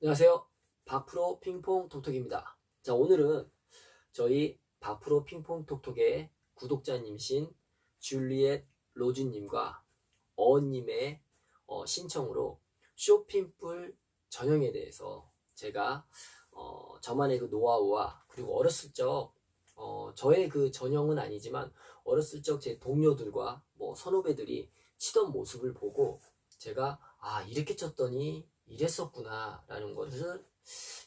안녕하세요. 박프로 핑퐁 톡톡입니다. 자, 오늘은 저희 박프로 핑퐁 톡톡의 구독자님이신 줄리엣 로즈님과 어님의 어, 신청으로 쇼핑풀 전형에 대해서 제가 어, 저만의 그 노하우와 그리고 어렸을 적 어, 저의 그 전형은 아니지만 어렸을 적 제 동료들과 뭐 선후배들이 치던 모습을 보고 제가 아 이렇게 쳤더니 이랬었구나 라는 것을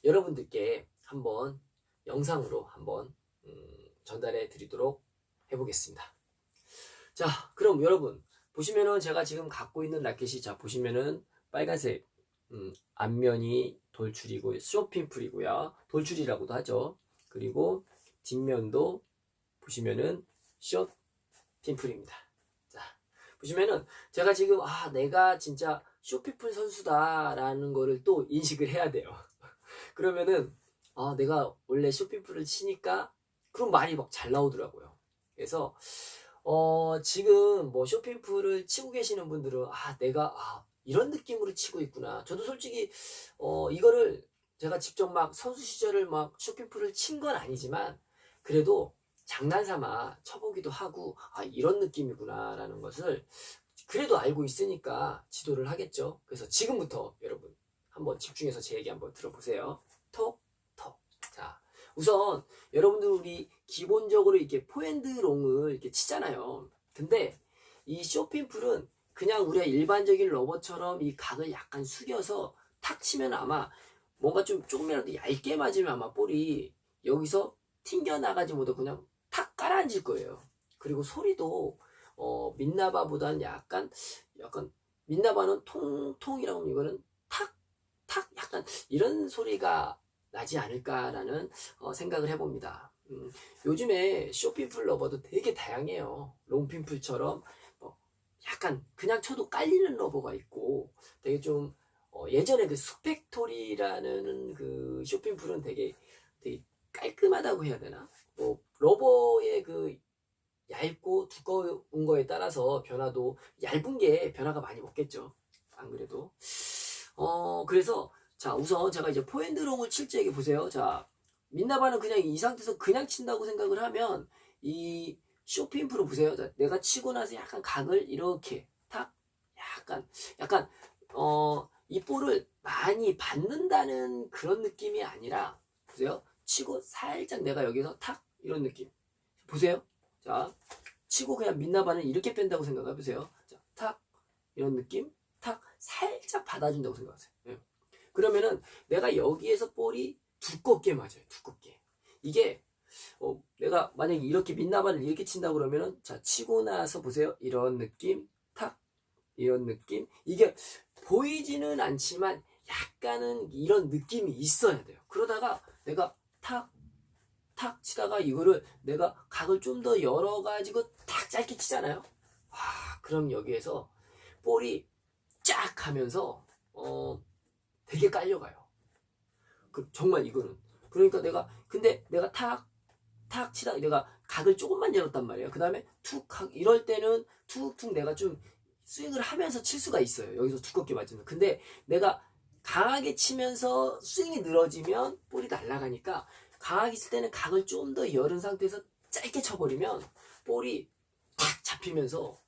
여러분들께 한번 영상으로 한번 음, 전달해 드리도록 해보겠습니다. 자 그럼 여러분 보시면은 제가 지금 갖고 있는 라켓이 자 보시면은 빨간색 음, 앞면이 돌출이고 쇼핑풀이고요. 돌출이라고도 하죠. 그리고 뒷면도 보시면은 쇼핑풀입니다. 자 보시면은 제가 지금 아 내가 진짜 쇼핑풀 선수다라는 거를 또 인식을 해야 돼요. 그러면은 아 내가 원래 쇼핑풀을 치니까 그런 말이 막 잘 나오더라고요. 그래서 어 지금 뭐 쇼핑풀을 치고 계시는 분들은 아 내가 아 이런 느낌으로 치고 있구나. 저도 솔직히 어 이거를 제가 직접 막 선수 시절을 막 쇼핑풀을 친 건 아니지만 그래도 장난삼아 쳐보기도 하고 아 이런 느낌이구나라는 것을 그래도 알고 있으니까 지도를 하겠죠. 그래서 지금부터 여러분 한번 집중해서 제 얘기 한번 들어보세요. 톡, 톡. 자, 우선 여러분들 우리 기본적으로 이렇게 포핸드롱을 이렇게 치잖아요. 근데 이 쇼핑풀은 그냥 우리가 일반적인 러버처럼 이 각을 약간 숙여서 탁 치면 아마 뭔가 좀 조금이라도 얇게 맞으면 아마 볼이 여기서 튕겨 나가지 못하고 그냥 탁 깔아앉을 거예요. 그리고 소리도 어, 민나바보다는 약간 약간 민나바는 통통이라고 하면 이거는 탁 탁 약간 이런 소리가 나지 않을까라는 어, 생각을 해봅니다. 음, 요즘에 쇼핑풀 러버도 되게 다양해요. 롱핑풀처럼 뭐 약간 그냥 쳐도 깔리는 러버가 있고 되게 좀 어, 예전에 그 스펙토리라는 그 쇼핑풀은 되게 되게 깔끔하다고 해야 되나? 뭐 러버의 그 얇고 두꺼운 거에 따라서 변화도 얇은 게 변화가 많이 없겠죠. 안 그래도. 어, 그래서 자, 우선 제가 이제 포핸드롱을 칠 적에 보세요. 자, 민나바는 그냥 이 상태에서 그냥 친다고 생각을 하면 이 쇼핑 프로 보세요. 자, 내가 치고 나서 약간 각을 이렇게 탁 약간 약간 어, 이 볼을 많이 받는다는 그런 느낌이 아니라 보세요. 치고 살짝 내가 여기서 탁 이런 느낌. 보세요. 자, 치고 그냥 민나바는 이렇게 뺀다고 생각해 보세요. 자, 탁 이런 느낌, 탁 살짝 받아준다고 생각하세요. 예. 그러면은 내가 여기에서 볼이 두껍게 맞아요. 두껍게. 이게 어, 내가 만약에 이렇게 민나바를 이렇게 친다 그러면은 자 치고 나서 보세요. 이런 느낌, 탁 이런 느낌. 이게 보이지는 않지만 약간은 이런 느낌이 있어야 돼요. 그러다가 내가 탁 탁 치다가 이거를 내가 각을 좀 더 열어가지고 탁 짧게 치잖아요. 와, 그럼 여기에서 볼이 쫙 하면서 어 되게 깔려가요. 그 정말 이거는 그러니까 내가 근데 내가 탁 탁 치다 내가 각을 조금만 열었단 말이에요. 그 다음에 툭 이럴 때는 툭툭 내가 좀 스윙을 하면서 칠 수가 있어요. 여기서 두껍게 맞으면. 근데 내가 강하게 치면서 스윙이 늘어지면 볼이 날아가니까 강하게 칠 때는 각을 좀 더 열은 상태에서 짧게 쳐버리면 볼이 탁 잡히면서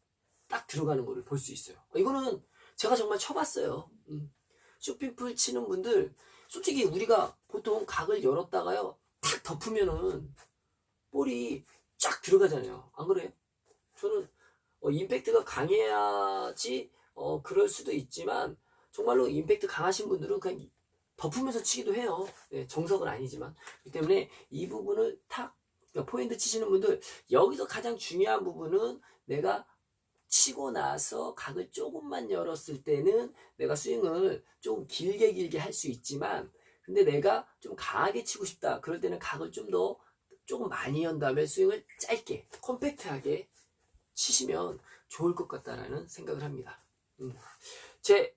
딱 들어가는 거를 볼 수 있어요. 이거는 제가 정말 쳐봤어요. 음. 쇼핑풀 치는 분들 솔직히 우리가 보통 각을 열었다가요 탁 덮으면은 볼이 쫙 들어가잖아요. 안 그래요? 저는 어, 임팩트가 강해야지 어, 그럴 수도 있지만 정말로 임팩트 강하신 분들은 그냥 덮으면서 치기도 해요. 네, 정석은 아니지만. 그렇기 때문에 이 부분을 탁, 그러니까 포인트 치시는 분들, 여기서 가장 중요한 부분은 내가 치고 나서 각을 조금만 열었을 때는 내가 스윙을 좀 길게 길게 할 수 있지만, 근데 내가 좀 강하게 치고 싶다. 그럴 때는 각을 좀 더 조금 많이 연 다음에 스윙을 짧게, 컴팩트하게 치시면 좋을 것 같다라는 생각을 합니다. 음. 제,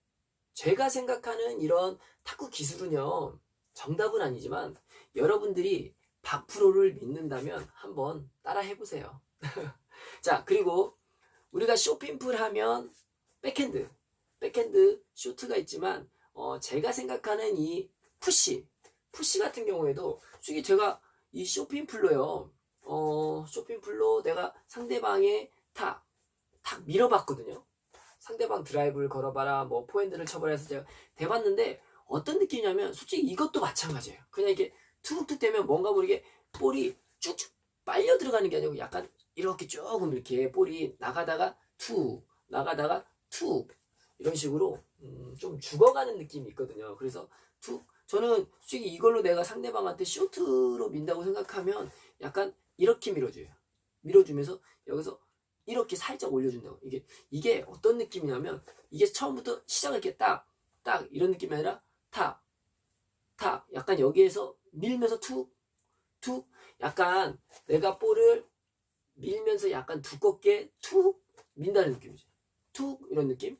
제가 생각하는 이런 탁구 기술은요, 정답은 아니지만 여러분들이 박프로를 믿는다면 한번 따라 해보세요. 자, 그리고 우리가 쇼핑풀 하면 백핸드, 백핸드 쇼트가 있지만 어, 제가 생각하는 이 푸시 푸시 같은 경우에도 솔직히 제가 이 쇼핑풀로요 어 쇼핑풀로 내가 상대방의 탁 탁 밀어봤거든요 상대방 드라이브를 걸어봐라 뭐 포핸드를 쳐봐라 해서 제가 대봤는데 어떤 느낌이냐면 솔직히 이것도 마찬가지예요 그냥 이게 툭툭 되면 뭔가 모르게 볼이 쭉쭉 빨려 들어가는 게 아니고 약간 이렇게 조금 이렇게 볼이 나가다가 툭 나가다가 툭 이런 식으로 음, 좀 죽어가는 느낌이 있거든요. 그래서 툭 저는 솔직히 이걸로 내가 상대방한테 쇼트로 민다고 생각하면 약간 이렇게 밀어줘요. 밀어주면서 여기서 이렇게 살짝 올려준다고. 이게 이게 어떤 느낌이냐면 이게 처음부터 시작을 이렇게 딱 딱 이런 느낌이 아니라 탁탁 약간 여기에서 밀면서 툭툭 약간 내가 볼을 밀면서 약간 두껍게 툭 민다는 느낌이죠. 툭 이런 느낌.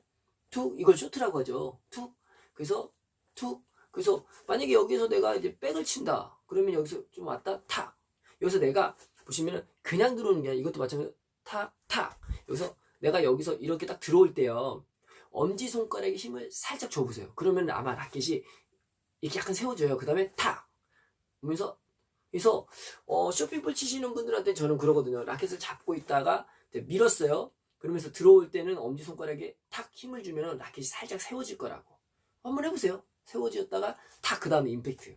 툭 이걸 쇼트라고 하죠. 툭 그래서 툭 그래서 만약에 여기서 내가 이제 백을 친다. 그러면 여기서 좀 왔다 탁 여기서 내가 보시면은 그냥 들어오는 게 아니라 이것도 마찬가지로 탁 탁 여기서 내가 여기서 이렇게 딱 들어올 때요. 엄지 손가락에 힘을 살짝 줘 보세요. 그러면 아마 라켓이 이렇게 약간 세워져요. 그 다음에 탁 그러면서 그래서 어, 쇼핑볼 치시는 분들한테 저는 그러거든요. 라켓을 잡고 있다가 밀었어요. 그러면서 들어올 때는 엄지 손가락에 탁 힘을 주면 라켓이 살짝 세워질 거라고. 한번 해보세요. 세워졌다가 탁 그 다음에 임팩트.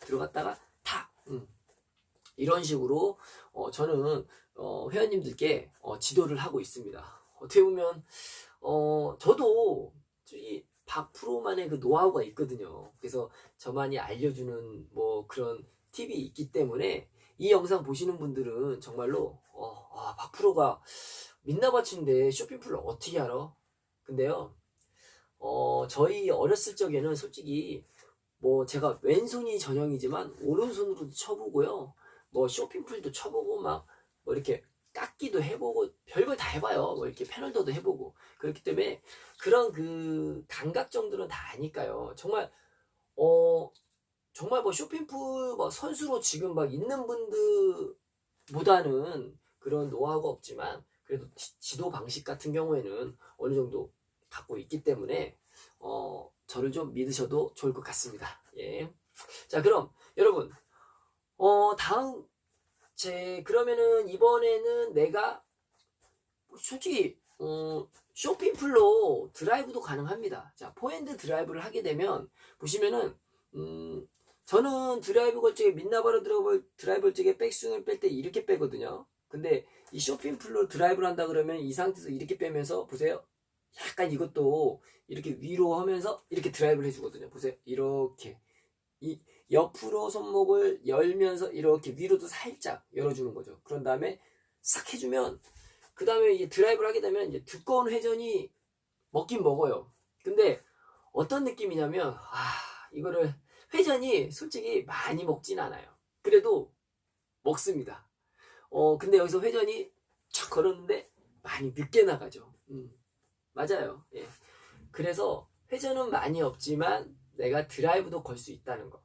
들어갔다가 탁. 음. 이런 식으로 어, 저는 어, 회원님들께 어, 지도를 하고 있습니다. 어떻게 보면 어, 저도 이 박프로만의 그 노하우가 있거든요. 그래서 저만이 알려주는 뭐 그런 팁이 있기 때문에 이 영상 보시는 분들은 정말로 어, 아, 박프로가 민나바치인데 쇼핑풀을 어떻게 알아? 근데요, 어, 저희 어렸을 적에는 솔직히 뭐 제가 왼손이 전형이지만 오른손으로도 쳐보고요. 뭐 쇼핑풀도 쳐보고 막 뭐 이렇게 깎기도 해보고 별걸 다 해봐요. 뭐 이렇게 패널더도 해보고 그렇기 때문에 그런 그 감각 정도는 다 아니까요. 정말 어 정말 뭐 쇼핑풀 뭐 선수로 지금 막 있는 분들보다는 그런 노하우가 없지만 그래도 지- 지도 방식 같은 경우에는 어느 정도 갖고 있기 때문에 어 저를 좀 믿으셔도 좋을 것 같습니다. 예. 자 그럼 여러분 어 다음 제 그러면은 이번에는 내가 솔직히 어 쇼핑풀로 드라이브도 가능합니다. 자 포핸드 드라이브를 하게 되면 보시면은 음 저는 드라이브 걸 적에 민나바로 드라이브 드라이브 걸 적에 백스윙을 뺄 때 이렇게 빼거든요. 근데 이 쇼핑풀로 드라이브를 한다 그러면 이 상태에서 이렇게 빼면서 보세요. 약간 이것도 이렇게 위로 하면서 이렇게 드라이브를 해주거든요. 보세요. 이렇게 이 옆으로 손목을 열면서 이렇게 위로도 살짝 열어주는 거죠. 그런 다음에 싹 해주면 그 다음에 이제 드라이브를 하게 되면 이제 두꺼운 회전이 먹긴 먹어요. 근데 어떤 느낌이냐면 아 이거를 회전이 솔직히 많이 먹진 않아요. 그래도 먹습니다. 어 근데 여기서 회전이 촥 걸었는데 많이 늦게 나가죠. 음, 맞아요. 예. 그래서 회전은 많이 없지만 내가 드라이브도 걸 수 있다는 거.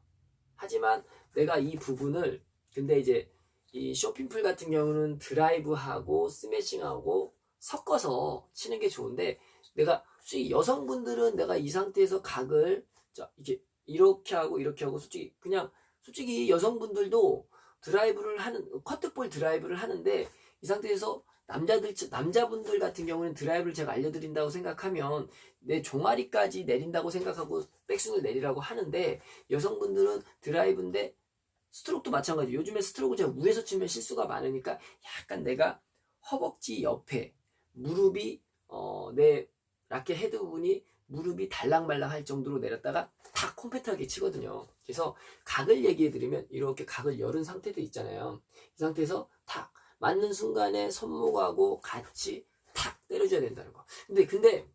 하지만 내가 이 부분을 근데 이제 이 쇼핑풀 같은 경우는 드라이브하고 스매싱하고 섞어서 치는 게 좋은데 내가 솔직히 여성분들은 내가 이 상태에서 각을 자 이렇게 이렇게 하고 이렇게 하고 솔직히 그냥 솔직히 여성분들도 드라이브를 하는 커트볼 드라이브를 하는데 이 상태에서 남자들 남자분들 같은 경우는 드라이브를 제가 알려드린다고 생각하면 내 종아리까지 내린다고 생각하고 백스윙을 내리라고 하는데 여성분들은 드라이브인데 스트로크도 마찬가지. 요즘에 스트로크 제가 위에서 치면 실수가 많으니까 약간 내가 허벅지 옆에 무릎이 어, 내 라켓 헤드 부분이 무릎이 달랑말랑 할 정도로 내렸다가 다 콤팩트하게 치거든요. 그래서 각을 얘기해 드리면 이렇게 각을 열은 상태도 있잖아요. 이 상태에서 탁 맞는 순간에 손목하고 같이 탁 때려줘야 된다는 거. 근데 근데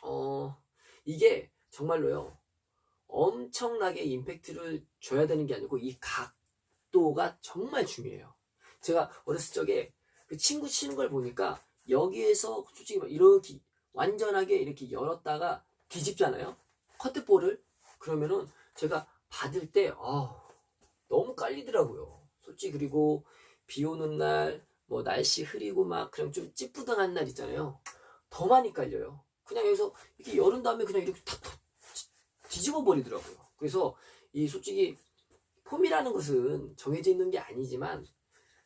어 이게 정말로요. 엄청나게 임팩트를 줘야 되는 게 아니고 이 각도가 정말 중요해요. 제가 어렸을 적에 그 친구 치는 걸 보니까 여기에서 솔직히 막 이렇게 완전하게 이렇게 열었다가 뒤집잖아요. 커트볼을 그러면은 제가 받을 때 아, 너무 깔리더라고요. 솔직히 그리고 비 오는 날 뭐 날씨 흐리고 막 그냥 좀 찌뿌둥한 날 있잖아요. 더 많이 깔려요. 그냥 여기서 이렇게 열은 다음에 그냥 이렇게 탁 뒤집어 버리더라고요. 그래서 이 솔직히 폼이라는 것은 정해져 있는 게 아니지만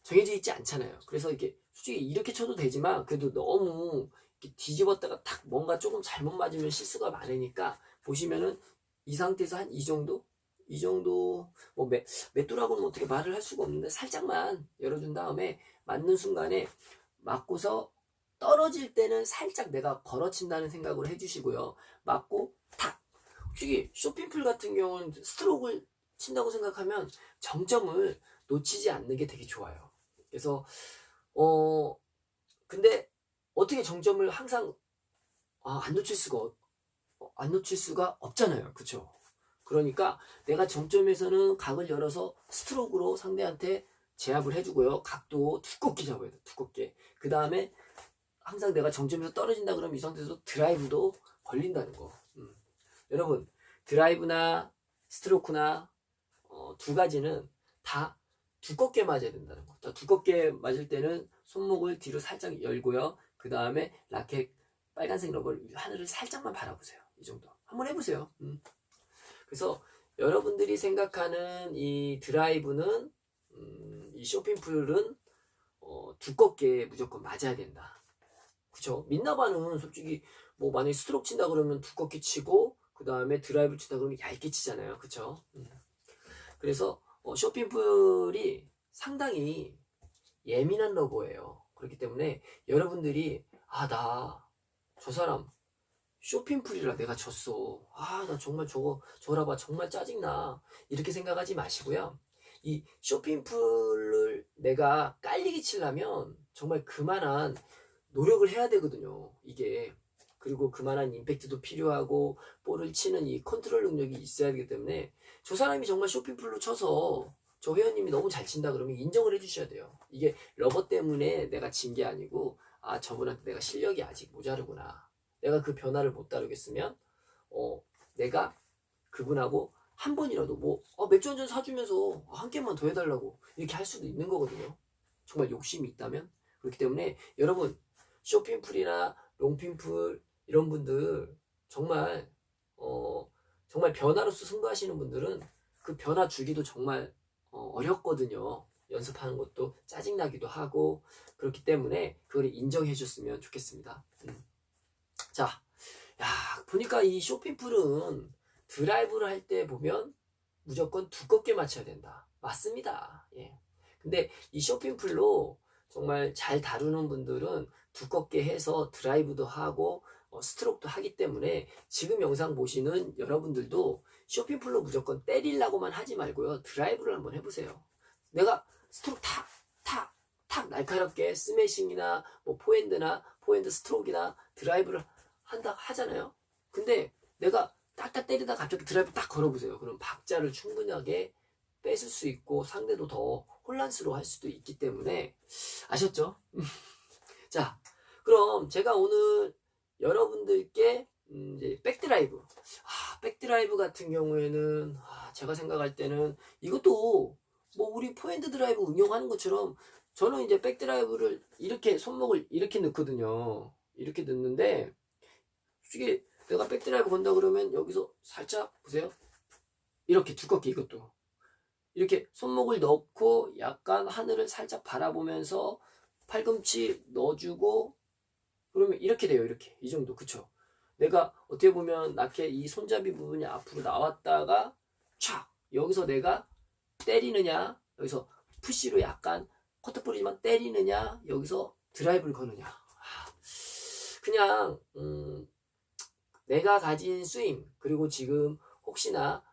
정해져 있지 않잖아요. 그래서 이렇게 솔직히 이렇게 쳐도 되지만 그래도 너무 뒤집었다가 탁 뭔가 조금 잘못 맞으면 실수가 많으니까 보시면은 이 상태에서 한 이 정도 이 정도 뭐 매, 맷돌하고는 어떻게 말을 할 수가 없는데 살짝만 열어준 다음에 맞는 순간에 맞고서 떨어질 때는 살짝 내가 걸어친다는 생각을 해주시고요. 맞고 탁 솔직히 쇼핑풀 같은 경우는 스트로크를 친다고 생각하면 정점을 놓치지 않는 게 되게 좋아요. 그래서 어 근데 어떻게 정점을 항상 아, 안 놓칠 수가 없- 어, 안 놓칠 수가 없잖아요. 그쵸? 그러니까 내가 정점에서는 각을 열어서 스트로크로 상대한테 제압을 해주고요. 각도 두껍게 잡아야 돼. 두껍게. 그 다음에 항상 내가 정점에서 떨어진다 그러면 이 상태에서 드라이브도 걸린다는 거. 음. 여러분 드라이브나 스트로크나 어, 두 가지는 다 두껍게 맞아야 된다는 거. 자, 두껍게 맞을 때는 손목을 뒤로 살짝 열고요. 그 다음에 라켓 빨간색 러버를 하늘을 살짝만 바라보세요. 이 정도. 한번 해보세요. 음. 그래서 여러분들이 생각하는 이 드라이브는 음, 이 쇼핑풀은 어, 두껍게 무조건 맞아야 된다. 그쵸? 민나바는 솔직히 뭐 만약에 스트로크 친다 그러면 두껍게 치고 그 다음에 드라이브 친다 그러면 얇게 치잖아요. 그쵸? 음. 그래서 어, 쇼핑풀이 상당히 예민한 러버예요. 그렇기 때문에 여러분들이 아 나 저 사람 쇼핑풀이라 내가 졌어. 아 나 정말 저거 저라 봐 정말 짜증나. 이렇게 생각하지 마시고요. 이 쇼핑풀을 내가 깔리기 치려면 정말 그만한 노력을 해야 되거든요. 이게 그리고 그만한 임팩트도 필요하고 볼을 치는 이 컨트롤 능력이 있어야 되기 때문에 저 사람이 정말 쇼핑풀로 쳐서 저 회원님이 너무 잘 친다 그러면 인정을 해주셔야 돼요. 이게 러버 때문에 내가 진 게 아니고 아 저분한테 내가 실력이 아직 모자르구나. 내가 그 변화를 못 다루겠으면 어 내가 그분하고 한 번이라도 뭐 어, 맥주 한 잔 사주면서 한 개만 더 해달라고 이렇게 할 수도 있는 거거든요. 정말 욕심이 있다면 그렇기 때문에 여러분 쇼핑풀이나 롱핑풀 이런 분들 정말 어 정말 변화로서 승부하시는 분들은 그 변화 주기도 정말 어, 어렵거든요. 연습하는 것도 짜증나기도 하고 그렇기 때문에 그걸 인정해 줬으면 좋겠습니다. 음. 자, 야 보니까 이 쇼핑풀은 드라이브를 할 때 보면 무조건 두껍게 맞춰야 된다. 맞습니다. 예. 근데 이 쇼핑풀로 정말 잘 다루는 분들은 두껍게 해서 드라이브도 하고 어, 스트로크도 하기 때문에 지금 영상 보시는 여러분들도 쇼핑풀로 무조건 때리려고만 하지 말고요. 드라이브를 한번 해보세요. 내가 스트로크 탁, 탁, 탁 날카롭게 스매싱이나 뭐 포핸드나 포핸드 스트로크나 드라이브를 한다 하잖아요. 근데 내가 딱딱 때리다 갑자기 드라이브 딱 걸어보세요. 그럼 박자를 충분하게 뺏을 수 있고 상대도 더 혼란스러워 할 수도 있기 때문에 아셨죠? 자, 그럼 제가 오늘 여러분들께 음, 이제 백드라이브 아, 백드라이브 같은 경우에는 아, 제가 생각할 때는 이것도 뭐 우리 포핸드 드라이브 응용하는 것처럼 저는 이제 백드라이브를 이렇게 손목을 이렇게 넣거든요. 이렇게 넣는데 솔직히 내가 백드라이브 건다 그러면 여기서 살짝 보세요. 이렇게 두껍게 이것도 이렇게 손목을 넣고 약간 하늘을 살짝 바라보면서 팔꿈치 넣어주고 그러면 이렇게 돼요. 이렇게 이 정도 그쵸? 내가 어떻게 보면 라켓 이 손잡이 부분이 앞으로 나왔다가 촥 여기서 내가 때리느냐 여기서 푸시로 약간 커터볼이지만 때리느냐 여기서 드라이브를 거느냐 아, 그냥 음, 내가 가진 스윙 그리고 지금 혹시나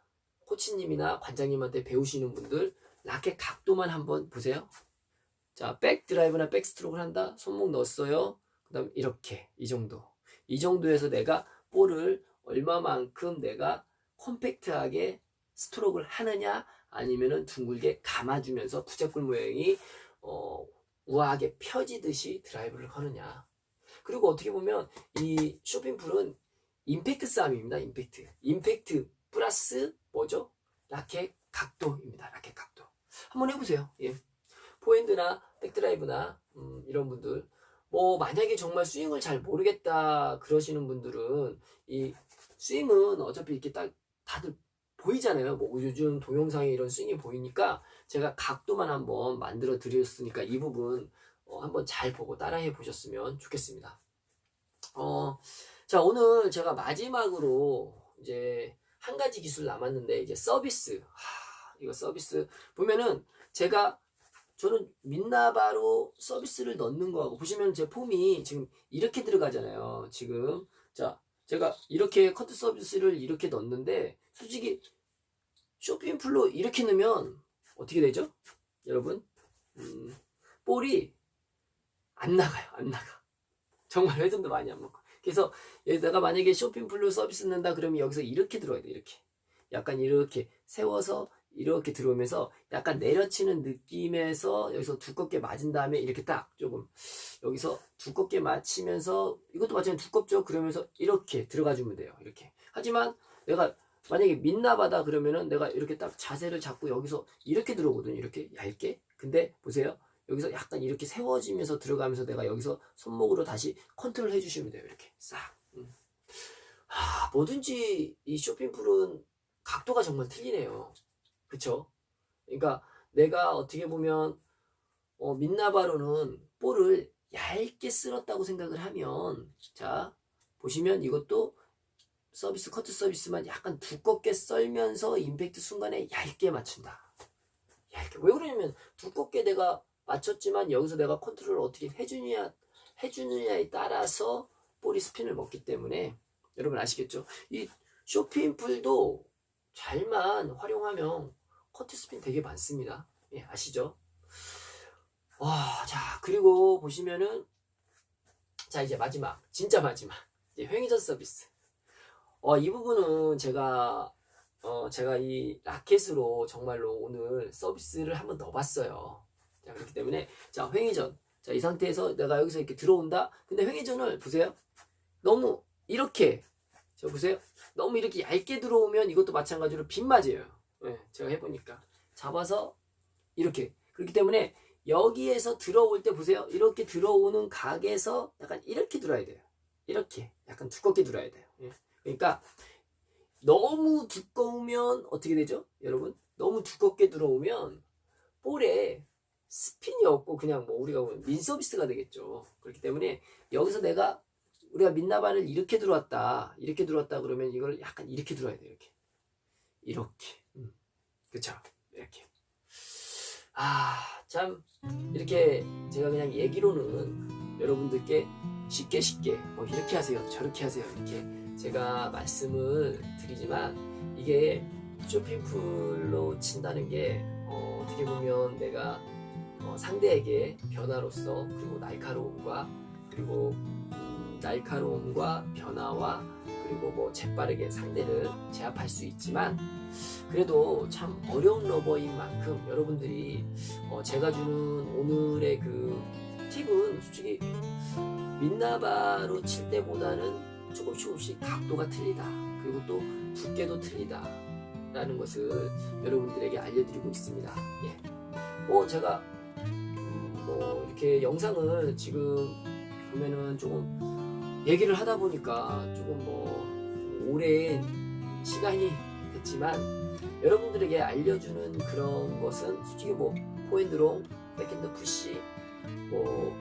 코치님이나 관장님한테 배우시는 분들 라켓 각도만 한번 보세요. 자, 백 드라이브나 백 스트로크를 한다. 손목 넣었어요. 그다음 이렇게 이 정도. 이 정도에서 내가 볼을 얼마만큼 내가 컴팩트하게 스트로크를 하느냐 아니면은 둥글게 감아주면서 부채꼴 모양이 어, 우아하게 펴지듯이 드라이브를 거느냐. 그리고 어떻게 보면 이 쇼핑풀은 임팩트 싸움입니다. 임팩트. 임팩트 플러스 뭐죠? 라켓 각도입니다. 라켓 각도. 한번 해보세요. 예. 포핸드나 백드라이브나 음, 이런 분들 뭐 만약에 정말 스윙을 잘 모르겠다 그러시는 분들은 이 스윙은 어차피 이렇게 딱 다들 보이잖아요. 뭐 요즘 동영상에 이런 스윙이 보이니까 제가 각도만 한번 만들어 드렸으니까 이 부분 어, 한번 잘 보고 따라해 보셨으면 좋겠습니다. 어, 자 오늘 제가 마지막으로 이제 한 가지 기술 남았는데 이제 서비스. 하, 이거 서비스 보면은 제가 저는 민나바로 서비스를 넣는 거하고 보시면 제 폼이 지금 이렇게 들어가잖아요. 지금 자 제가 이렇게 커트 서비스를 이렇게 넣는데 솔직히 쇼핑풀로 이렇게 넣으면 어떻게 되죠? 여러분 음, 볼이 안 나가요. 안 나가. 정말 회전도 많이 안 먹고. 그래서 내가 만약에 쇼핑풀로 서비스 넣는다 그러면 여기서 이렇게 들어야 돼. 이렇게. 약간 이렇게 세워서 이렇게 들어오면서 약간 내려치는 느낌에서 여기서 두껍게 맞은 다음에 이렇게 딱 조금 여기서 두껍게 맞히면서 이것도 마찬가지로 두껍죠 그러면서 이렇게 들어가 주면 돼요 이렇게 하지만 내가 만약에 민나바다 그러면은 내가 이렇게 딱 자세를 잡고 여기서 이렇게 들어오거든요 이렇게 얇게 근데 보세요 여기서 약간 이렇게 세워지면서 들어가면서 내가 여기서 손목으로 다시 컨트롤 해주시면 돼요 이렇게 싹 음. 하, 뭐든지 이 쇼핑풀은 각도가 정말 틀리네요 그쵸? 그러니까 내가 어떻게 보면 어, 민나바로는 볼을 얇게 쓸었다고 생각을 하면 자 보시면 이것도 서비스 커트 서비스만 약간 두껍게 썰면서 임팩트 순간에 얇게 맞춘다. 얇게 왜 그러냐면 두껍게 내가 맞췄지만 여기서 내가 컨트롤을 어떻게 해주느냐 해주느냐에 따라서 볼이 스핀을 먹기 때문에 여러분 아시겠죠? 이 쇼핑풀도 잘만 활용하면 커트 스핀 되게 많습니다. 예, 아시죠? 와, 자, 그리고 보시면은, 자, 이제 마지막, 진짜 마지막. 이제 횡의전 서비스. 어, 이 부분은 제가, 어, 제가 이 라켓으로 정말로 오늘 서비스를 한번 넣어봤어요. 자, 그렇기 때문에, 자, 횡의전. 자, 이 상태에서 내가 여기서 이렇게 들어온다? 근데 횡의전을 보세요. 너무 이렇게, 저 보세요. 너무 이렇게 얇게 들어오면 이것도 마찬가지로 빗 맞아요. 예, 제가 해보니까 잡아서 이렇게 그렇기 때문에 여기에서 들어올 때 보세요 이렇게 들어오는 각에서 약간 이렇게 들어야 돼요 이렇게 약간 두껍게 들어야 돼요 예. 그러니까 너무 두꺼우면 어떻게 되죠 여러분 너무 두껍게 들어오면 볼에 스핀이 없고 그냥 뭐 우리가 보면 민 서비스가 되겠죠. 그렇기 때문에 여기서 내가 우리가 민나발을 이렇게 들어왔다 이렇게 들어왔다 그러면 이걸 약간 이렇게 들어야 돼요 이렇게. 이렇게. 그쵸? 이렇게. 아 참. 이렇게 제가 그냥 얘기로는 여러분들께 쉽게 쉽게 뭐 이렇게 하세요 저렇게 하세요 이렇게 제가 말씀을 드리지만 이게 쇼핑풀로 친다는 게 어, 떻게 보면 내가 어, 상대에게 변화로서 그리고 날카로움과 그리고 음, 날카로움과 변화와 그리고 뭐 재빠르게 상대를 제압할 수 있지만 그래도 참 어려운 러버인 만큼 여러분들이 어 제가 주는 오늘의 그 팁은 솔직히 민나바로 칠 때보다는 조금씩 조금씩 각도가 틀리다. 그리고 또 두께도 틀리다. 라는 것을 여러분들에게 알려드리고 있습니다. 예. 뭐 제가 음, 뭐 이렇게 영상을 지금 보면은 조금 얘기를 하다 보니까 조금 뭐 오랜 시간이 됐지만 여러분들에게 알려주는 그런 것은 솔직히 뭐 포핸드롱, 백핸드 푸시, 뭐,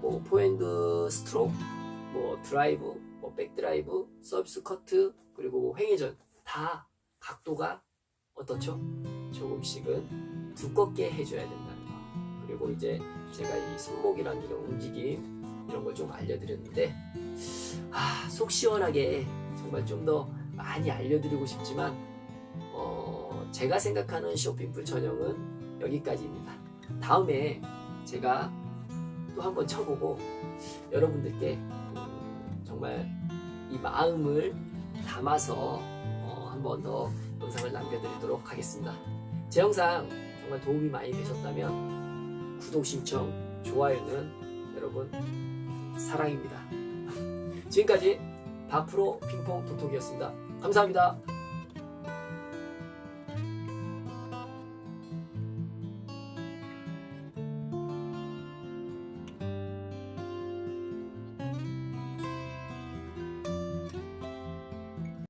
뭐 포핸드 스트로크, 뭐 드라이브, 뭐 백드라이브, 서비스 커트, 그리고 뭐 횡회전 다 각도가 어떻죠? 조금씩은 두껍게 해줘야 거. 그리고 이제 제가 이 손목이랑 이런 움직임 이런 걸 좀 알려드렸는데 아, 속 시원하게 정말 좀 더 많이 알려드리고 싶지만 어, 제가 생각하는 쇼핑풀 전형은 여기까지입니다. 다음에 제가 또 한번 쳐보고 여러분들께 음, 정말 이 마음을 담아서 어, 한번 더 영상을 남겨드리도록 하겠습니다. 제 영상 정말 도움이 많이 되셨다면 구독 신청, 좋아요는 여러분 사랑입니다. 지금까지 박프로 핑퐁 톡톡이었습니다. 감사합니다.